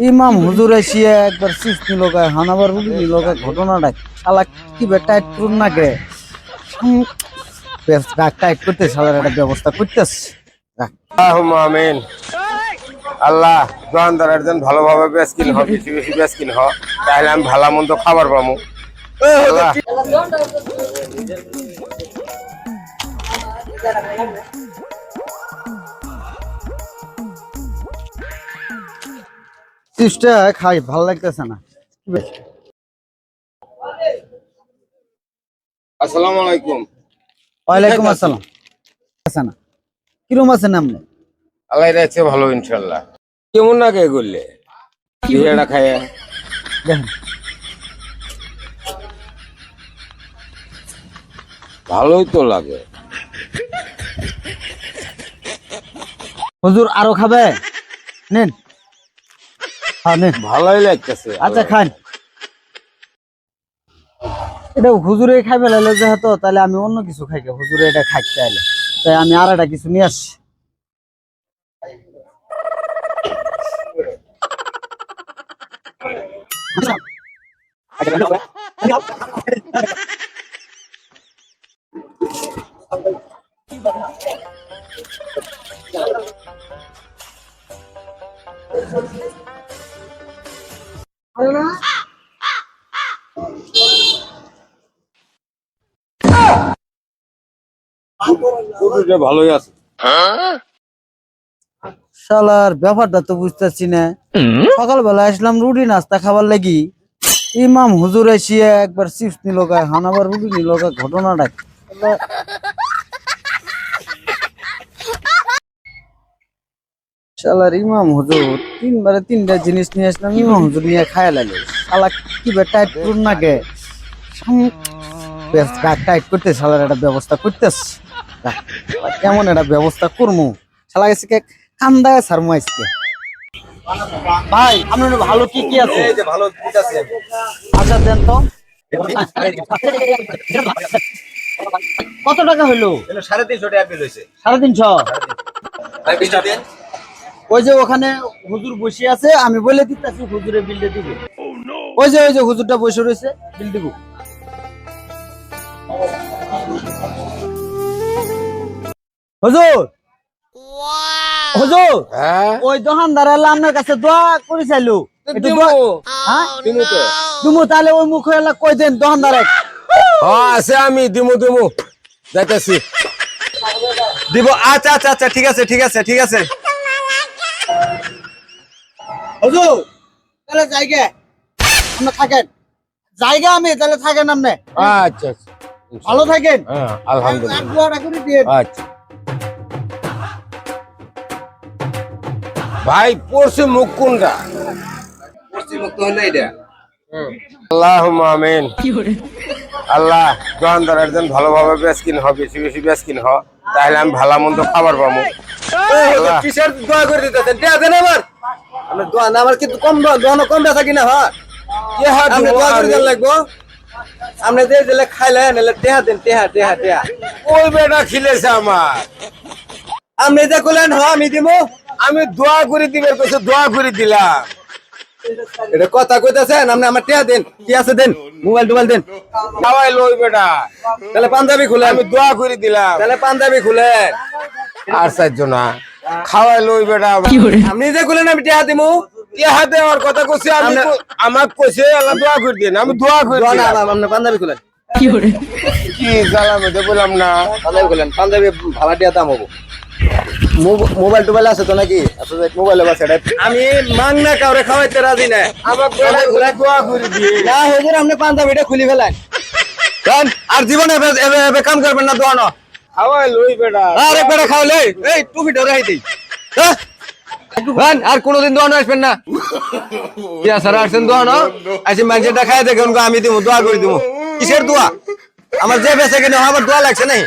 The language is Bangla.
ইমাম হুজুর এসিয়া একবার সিস্ট নিল গায়ে হানাবার রুটি নিল গায়ে ঘটনাটা শালা কি টাইট করুন না গে? টাইট করতে শালার একটা ব্যবস্থা আল্লাহুম্মা আমিন। আল্লাহ দোকানদারের জন্য ভালোভাবে বেশ কিন হ, বেশি বেশি বেশ কিন হ, তাহলে আমি ভালো মন্দ খাবার পাবো আল্লাহ। খাই ভালো লাগতেছে না। আসসালামু আলাইকুম। ওয়ালাইকুম আসসালাম। আছে না কিরম আছেন আপনি আল্লাহ রাখছে ভালো ইনশাল্লাহ কেমন না কে করলে বিয়েটা খায়? দেখেন। ভালোই তো লাগে। হুজুর আরও খাবে? নেন। ভালোই লাগতেছে আচ্ছা খান। এটা হুজুরে খাইবে লাইলে যেহেতু তাহলে আমি অন্য কিছু খাই। হুজুরে এটা খাইতে চাইলে। তাই আমি আর একটা কিছু নিয়ে আসছি। কুটুটা ভালোই আছে। শালার ব্যাপারটা তো বুঝতেছি না। সকালবেলা আসলাম রুটি নাস্তা খাবার লাগি। ইমাম হুজুর এসিয়া একবার চিপস নিল গায়ে হানাবার রুটি নিল গায়ে ঘটনাটা শালার ইমাম হুজুর তিনবারে তিনটা জিনিস নিয়ে আসলাম ইমাম হুজুর নিয়ে খায় লাগে শালা কি টাইট করুন না গে। টাইট করতে শালার একটা ব্যবস্থা করতেছে। কেমন একটা ব্যবস্থা করব শালা গেছে কে কান্দায় সারমু আজকে। ভাই আপনার ভালো কি কি আছে? ভালো ঠিক আছে। আচ্ছা দেন তো। কত টাকা হইল সাড়ে তিনশো টাকা বিল হয়েছে। সাড়ে তিনশো? ওই যে ওখানে হুজুর বসে আছে আমি বলে দিতেছি হুজুরের বিলটা দিব। ওই যে ওই যে হুজুরটা বসে রয়েছে বিল দিব। হুজুর! হুজুর! হ্যাঁ? ওই দোকানদার এলা আপনার কাছে দোয়া করে চাইলো। দিমু। দোয়া- হ্যাঁ? তাহলে ওই মুখে কই দেন দোকানদার? আছে আমি দিমু দিমু যাইতেছি। দিব আচ্ছা আচ্ছা আচ্ছা ঠিক আছে ঠিক আছে ঠিক আছে। হুজুর তাহলে জায়গা। আপনি থাকেন। জায়গা আমি তাহলে থাকেন আপনি। আচ্ছা আচ্ছা। ভালো থাকেন। হ্যাঁ আলহামদুলিল্লাহ। দোয়াটা ভাই পড়ছে মুখ কোনটা? আল্লাহ আমিন। আল্লাহ দোকানদারের জন্য ভালোভাবে বেশ কিন হ বেশি বেশি বেশ কিন হ তাহলে আমি ভালো মন্দ খাবার পাবো। আল্লাহ। কিসের দোয়া করে দিতেছেন টিয়া দেন আমার। আমার দোয়া না আমার কিন্তু কম কম বেচা কিনা হয় কি হাত আপনি দিব দোয়া করে আমি? দেন লাগবো। আপনি যে দিলে খাইলে নিলে টেহা দেন টেহা টেহা টেহা ওই বেটা খিলেছে আমার। আপনি যে কইলেন হ আমি দিব আমি দোয়া করে দিবের কাছে দোয়া করে দিলাম। এটা কথা কইতাছেন? আপনি আমার টেহা দেন। কি আছে দেন? মোবাইল টোবাইল দেন। খাওয়াই লই বেটা। তাহলে পাঞ্জাবি খুলেন। আমি দোয়া করে দিলাম। তাহলে পাঞ্জাবি খুলেন। আর চারজন না খাওয়াই লই বেটা। আপনি যে কইলেন আমি টিয়া দিমু। কি হাতে আমার কথা কইছে আমি আমরা- আমাক কইছে আল্লাহ দোয়া করে দিন। আমি দোয়া করে না আপনি পাঞ্জাবি খুলেন। কি জ্বালাম এটা বললাম না। পাঞ্জাবি খুলেন। পাঞ্জাবি ভাড়া টিয়া দাম হব। মোবাইল টোবাইল আছে তো নাকি? আছে মোবাইলে বাসে আমি মাংনা কাউরে খাওয়াইতে রাজি না। আমাক বেটা দোয়া করে দিয়ে না হুজুর আপনি পাঞ্জাবিটা খুলি ফেলেন। দেন, আর জীবনে এবে- কাম করবেন না দোয়ানো। খাওয়াই লই বেটা। আর একবার খাওয়ালে এই টুপি ধরে হাইতেই হ্যাঁ? দেন, আর কোনোদিন দোয়ানো আসবেন না। ইয়া স্যার আসছেন দোয়ানো? আসি মানুষেরটা খাই দেখুন আমি দিব দোয়া করে দিব কিসের দোয়া? আমার যে বেঁচে কিনে আমার দোয়া লাগছে নাই